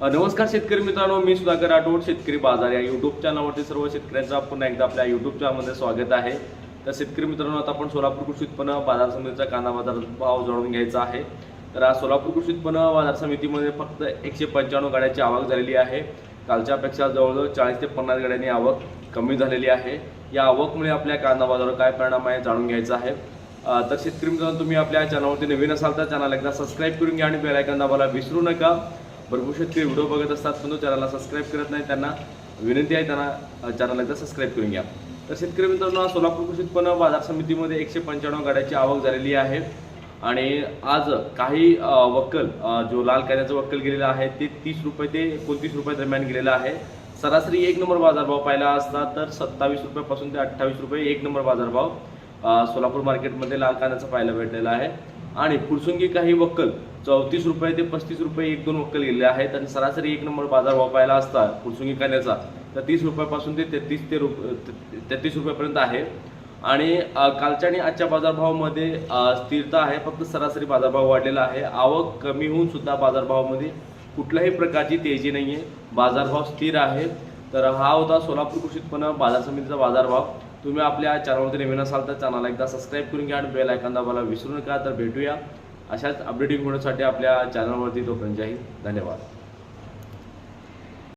नमस्कार शेतकरी मित्रांनो मी सुधाकर राठोड शेतकरी बाजार या युट्यूब चॅनलवरती सर्व शेतकऱ्यांचा पुन्हा एकदा आपल्या युट्यूब चॅनलमध्ये स्वागत आहे. तर शेतकरी मित्रांनो आता आपण सोलापूर कृषी उत्पन्न बाजार समितीचा कांदा बाजार भाव जाणून घ्यायचा आहे. तर आज सोलापूर कृषी उत्पन्न बाजार समितीमध्ये फक्त एकशे पंच्याण्णव गाड्यांची आवक झालेली आहे. कालच्यापेक्षा जवळजवळ चाळीस ते पन्नास गाड्यांनी आवक कमी झालेली आहे. या आवकमुळे आपल्या कांदा बाजारावर काय परिणाम आहे जाणून घ्यायचा आहे. तर शेतकरी मित्रांनो तुम्ही आपल्या चॅनलवरती नवीन असाल तर चॅनल एकदा सबस्क्राईब करून घ्या आणि बेल आयकॉन दाबायला विसरू नका. भरपूर शेतकरी व्हिडिओ बघत असतात पण तो चॅनलला सबस्क्राईब करत नाही त्यांना विनंती आहे त्यांना चॅनलला एकदा सबस्क्राईब करून घ्या. तर शेतकरी मित्रांनो सोलापूर कृषी उत्पन्न बाजार समितीमध्ये एकशे पंच्याण्णव गाड्याची आवक झालेली आहे. आणि आज काही वक्कल जो लाल कांद्याचं वक्कल गेलेलं आहे ते तीस रुपये ते एकोणतीस रुपये दरम्यान गेलेलं आहे. सरासरी एक नंबर बाजारभाव पाहिला असता तर सत्तावीस रुपयापासून ते अठ्ठावीस रुपये एक नंबर बाजारभाव सोलापूर मार्केटमध्ये लाल कांद्याचा पाहायला भेटलेला आहे. आणि पुरसुंगी काही वक्कल चौतीस रुपये ते पस्तीस रुपये एक दोन वक्कल गेलेले आहेत आणि सरासरी एक नंबर बाजार पाहिला असता फुरसुंगी कांद्याचा तर तीस रुपयापासून ते तेहतीस ते रुप तेहतीस रुपयापर्यंत आहे. आणि कालच्या आणि आजच्या बाजारभावामध्ये स्थिरता आहे फक्त सरासरी बाजारभाव वाढलेला आहे. आवक कमी होऊन सुद्धा बाजारभावामध्ये कुठल्याही प्रकारची तेजी नाही आहे बाजारभाव स्थिर आहे. तर हा होता सोलापूर कृषी उत्पन्न बाजार समितीचा बाजारभाव तुम्ही आपल्या चॅनलवरती नवीन असाल तर चॅनलला एकदा सबस्क्राईब करून घ्या आणि बेल आयकॉन दाबायला विसरू नका. तर भेटूया. अशाच अपडेटिंग होण्यासाठी आपल्या चॅनलवरती तोपर्यंत जय धन्यवाद.